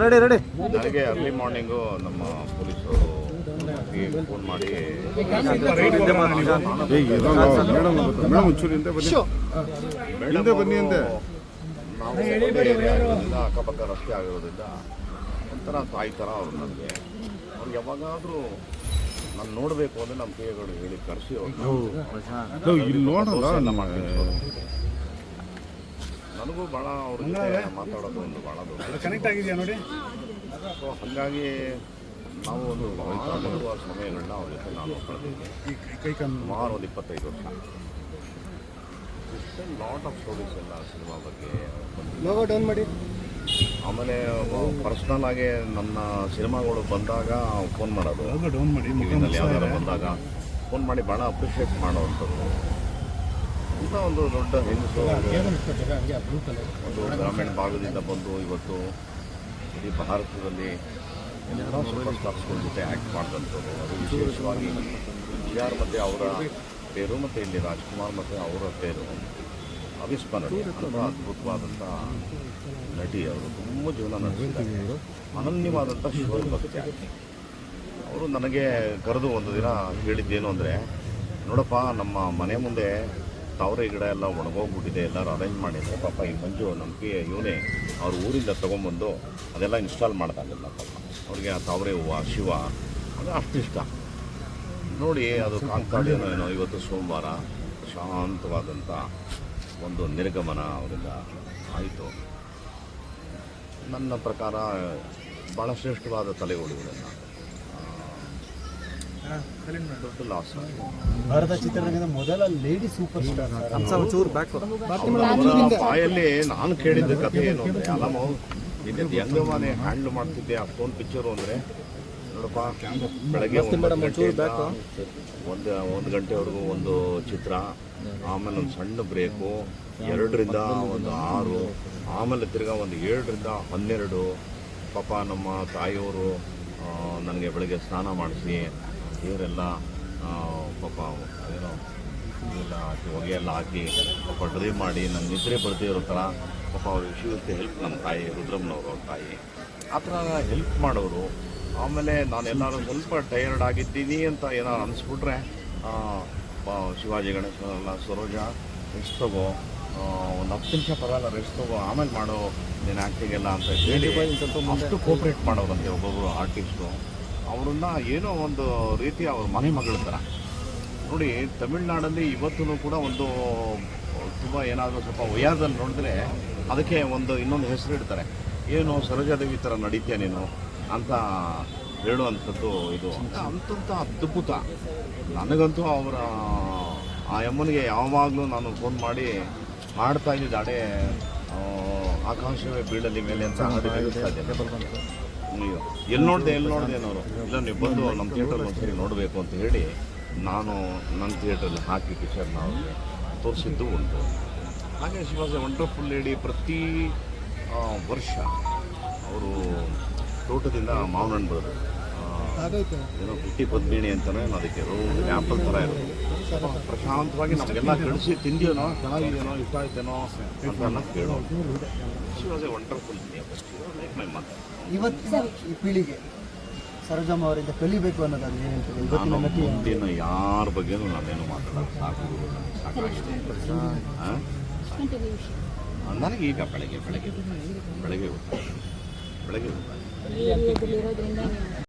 Ready ready ನನಗೆ early morning ನಮ್ಮ ಪೊಲೀಸರು ಫೋನ್ ಮಾಡಿ ಮೇಡಮ್ ಬನ್ನಿ. ಅಂದೆ ನಾವು ಅಕ್ಕಪಕ್ಕ ರಸ್ತೆ ಆಗಿರೋದ್ರಿಂದ ಒಂಥರ ತಾಯಿ ಅವ್ರು ಅವರು ನನಗೆ ಅವ್ರು ಯಾವಾಗಾದರೂ ನಾನು ನೋಡಬೇಕು ಅಂದರೆ ನಮ್ಮ ಕೈಗಳು ಹೇಳಿ ಕರೆಸಿ ಅವ್ರು. ಇಲ್ಲಿ ನೋಡಲ್ಲ ನನಗೂ ಭಾಳ ಅವ್ರ ಜೊತೆ ಮಾತಾಡೋದು ಒಂದು ಭಾಳ ದೊಡ್ಡ ಕನೆಕ್ಟ್ ಆಗಿದೆಯಾ ನೋಡಿ? ಸೊ ಹಾಗಾಗಿ ನಾವು ಒಂದು ಭಾಳ ಬರುವ ಸಮಯಗಳನ್ನ ಅವ್ರ ಜೊತೆ ನಾನು ಕಳೆದಿದ್ದೆ. ಈ ಕೈ ಕಣ್ಣು. ಸುಮಾರು ಒಂದು ಇಪ್ಪತ್ತೈದು ವರ್ಷ. ಲಾಟ್ ಆಫ್ ಸ್ಟೋರೀಸ್ ಎಲ್ಲ ಸಿನಿಮಾ ಬಗ್ಗೆ ಲೋಗೋ ಡೌನ್ ಮಾಡಿ. ಆಮೇಲೆ ಪರ್ಸ್ನಲ್ ಆಗಿ ನನ್ನ ಸಿನಿಮಾಗಳು ಬಂದಾಗ ಫೋನ್ ಮಾಡೋದು. ಡೌನ್ ಮಾಡಿ ಟಿವಿನಲ್ಲಿ ಯಾವ್ದಾರು ಬಂದಾಗ ಫೋನ್ ಮಾಡಿ ಭಾಳ ಅಪ್ರಿಷಿಯೇಟ್ ಮಾಡೋವಂಥದ್ದು. ಒಂದು ದೊಡ್ಡ ಹೆಂಗಸು ಒಂದು ಗ್ರಾಮೀಣ ಭಾಗದಿಂದ ಬಂದು ಇವತ್ತು ಇಡೀ ಭಾರತದಲ್ಲಿ ಸೂಪರ್ ಸ್ಟಾರ್ಸ್ಗಳ ಜೊತೆ ಆ್ಯಕ್ಟ್ ಮಾಡಿದಂಥದ್ದು ಅದು ವಿಶೇಷವಾಗಿ ಜಿ ಆರ್ ಮತ್ತು ಅವರ ಪೇರು ಮತ್ತು ಇಲ್ಲಿ ರಾಜ್ಕುಮಾರ್ ಮತ್ತು ಅವರ ಪೇರು. ಅವಿಸ್ಮರಣೀಯ ತುಂಬ ಅದ್ಭುತವಾದಂಥ ನಟಿ ಅವರು ತುಂಬ ಜೀವನ ನಡೆಸಿದ್ದಾರೆ. ಅನನ್ಯವಾದಂಥ ಶಿವಭಕ್ತಿ ಅವರು ನನಗೆ ಕರೆದು ಒಂದು ದಿನ ಹೇಳಿದ್ದೇನು ಅಂದರೆ ನೋಡಪ್ಪ ನಮ್ಮ ಮನೆ ಮುಂದೆ ತಾವರೆ ಗಿಡ ಎಲ್ಲ ಒಣಗೋಗ್ಬಿಟ್ಟಿದೆ, ಎಲ್ಲರೂ ಅರೇಂಜ್ ಮಾಡಿದರೆ. ಪಾಪ ಈ ಮಂಜು ನಮಗೆ ಇವನೇ ಅವ್ರ ಊರಿಂದ ತೊಗೊಂಬಂದು ಅದೆಲ್ಲ ಇನ್ಸ್ಟಾಲ್ ಮಾಡ್ದಾಗಲ್ಲ ಪಾಪ. ಅವ್ರಿಗೆ ಆ ತಾವರೆ ಹೂವು, ಶಿವ, ಅದು ಅಷ್ಟು ನೋಡಿ, ಅದು ಕಾಂತಾಡಿನೋ ಏನೋ, ಇವತ್ತು ಸೋಮವಾರ ಶಾಂತವಾದಂಥ ಒಂದು ನಿರ್ಗಮನ ಅವರಿಂದ ಆಯಿತು. ನನ್ನ ಪ್ರಕಾರ ಭಾಳ ಶ್ರೇಷ್ಠವಾದ ತಲೆಗಳು ದೊಡ್ಡ ಲಾಸ್ ಭಾರತ ಚಿತ್ರರಂಗದ ಮೊದಲ ಲೇಡಿ ಸೂಪರ್ ಸ್ಟಾರ್ ಬಾಯಲ್ಲಿ ನಾನು ಕೇಳಿದ್ದ ಕಥೆ ಏನು ಅಂದರೆ ಅಲ್ಲಮ್ಮ ಇದು ಮನೆ ಹ್ಯಾಂಡ್ಲ್ ಮಾಡ್ತಿದ್ದೆ ಫೋನ್ ಪಿಕ್ಚರು ಅಂದರೆ ನೋಡಪ್ಪ ಬೆಳಗ್ಗೆ ಒಂದು ಒಂದು ಗಂಟೆವರೆಗೂ ಒಂದು ಚಿತ್ರ ಆಮೇಲೆ ಒಂದು ಸಣ್ಣ ಬ್ರೇಕು ಎರಡರಿಂದ ಒಂದು ಆರು ಆಮೇಲೆ ತಿರ್ಗಾ ಒಂದು ಏಳರಿಂದ ಹನ್ನೆರಡು ಪಾಪ ನಮ್ಮ ತಾಯಿಯವರು ನನಗೆ ಬೆಳಗ್ಗೆ ಸ್ನಾನ ಮಾಡಿಸಿ ಆ, ಪಾಪ ಏನೋ ಎಲ್ಲ ಹಾಕಿ ಹೊಗೆ ಎಲ್ಲ ಹಾಕಿ ಪಾಪ ಡ್ರೈವ್ ಮಾಡಿ ನನ್ನ ನಿದ್ರೆ ಬರ್ತಿರೋ ಥರ ಪಾಪ ಅವ್ರ ವಿಷಯಕ್ಕೆ ಹೆಲ್ಪ್ ನಮ್ಮ ತಾಯಿ ರುದ್ರಮ್ಮನವರು ಅವ್ರ ತಾಯಿ. ಆ ಥರ ಹೆಲ್ಪ್ ಮಾಡೋರು. ಆಮೇಲೆ ನಾನೆಲ್ಲರೂ ಸ್ವಲ್ಪ ಟಯರ್ಡ್ ಆಗಿದ್ದೀನಿ ಅಂತ ಏನಾರು ಅನಿಸ್ಬಿಟ್ರೆ ಶಿವಾಜಿ ಗಣೇಶ ಎಲ್ಲ ಸರೋಜ ರೆಸ್ಟ್ ತಗೋ. ಒಂದು ಹತ್ತು ನಿಮಿಷ ಪರವಾಗಿಲ್ಲ ರೆಸ್ಟ್ ತಗೋ. ಆಮೇಲೆ ಮಾಡೋ ನೀನು ಆ್ಯಕ್ಟಿಂಗ್ ಎಲ್ಲ ಅಂತ ಹೇಳಿ ಅಷ್ಟು ಕೋಪ್ರೇಟ್ ಮಾಡೋರಂತೆ ಒಬ್ಬೊಬ್ಬರು ಆರ್ಟಿಸ್ಟು ಅವ್ರನ್ನ ಏನೋ ಒಂದು ರೀತಿ ಅವ್ರ ಮನೆ ಮಗಳ ಥರ ನೋಡಿ, ತಮಿಳ್ನಾಡಲ್ಲಿ ಇವತ್ತೂ ಕೂಡ ಒಂದು, ತುಂಬ ಏನಾದರೂ ಸ್ವಲ್ಪ ವಯಾದಲ್ಲಿ ನೋಡಿದ್ರೆ ಅದಕ್ಕೆ ಒಂದು ಇನ್ನೊಂದು ಹೆಸರು ಇಡ್ತಾರೆ. ಏನು ಸರೋಜಾದೇವಿ ಥರ ನಡೀತೀಯ ನೀನು ಅಂತ ಹೇಳುವಂಥದ್ದು ಇದು. ಅಂತಂತ ಅದ್ಭುತ. ನನಗಂತೂ ಅವರ, ಆ ಅಮ್ಮನಿಗೆ ಯಾವಾಗಲೂ ನಾನು ಫೋನ್ ಮಾಡಿ ಮಾಡ್ತಾ ಇದ್ದಿದ್ದು ಅಡೆ ಆಕಾಂಕ್ಷವೇ ಬೀಳಲಿ ಮೇಲೆ ಅಂತ ಹಾಡು ಅಯ್ಯೋ ಎಲ್ಲಿ ನೋಡಿದೆ ಎಲ್ಲಿ ನೋಡಿದೆ ಅನ್ನೋರು. ಇಲ್ಲ, ನೀವು ಬಂದು ನಮ್ಮ ಥಿಯೇಟರ್ ಒಂದ್ಸರಿ ನೋಡಬೇಕು ಅಂತ ಹೇಳಿ ನಾನು ನನ್ನ ಥಿಯೇಟ್ರಲ್ಲಿ ಹಾಕಿ ಟೀಚರ್ ನಾವು ತೋರಿಸಿದ್ದು ಉಂಟು. ಹಾಗೆ she was a wonderful lady ಪ್ರತಿ ವರ್ಷ ಅವರು ತೋಟದಿಂದ ಮಾವನಣ್ಣ ಬರೋದು. ಏನೋ ಪುಟ್ಟಿ ಪದ್ಮಿಣಿ ಅಂತಾನೆ ಅದಕ್ಕೆ ರೋಡ್ ಆ್ಯಪಲ್ ಥರ ಇರೋದು ಪ್ರಶಾಂತವಾಗಿ ನಮಗೆಲ್ಲ ಕಳಿಸಿ ತಿಂದಿಯೋನೋ ಚೆನ್ನಾಗಿದೆಯೋ ಇಷ್ಟ ಆಯ್ತೇನೋ ಅಂತ ಕೇಳೋ ಕೇಳೋದು she was a wonderful like my mother ಇವತ್ತಿನ ಈ ಪೀಳಿಗೆ ಸರೋಜಮ್ಮ ಅವರಿಂದ ಕಲಿಬೇಕು ಅನ್ನೋದಾದ್ರೆ ನಾನು ಮುಂದಿನ ಯಾರ ಬಗ್ಗೆನೂ ನಾನೇನು ಮಾತಾಡೋದು ಸಾಕು ಸಾಕಾಗಿದೆ? ನನಗೆ ಈಗ ಬೆಳಗ್ಗೆ ಬೆಳಗ್ಗೆ ಬೆಳಗ್ಗೆ ಗೊತ್ತಾಯ್ತು ಬೆಳಗ್ಗೆ ಗೊತ್ತಾಯ್ತು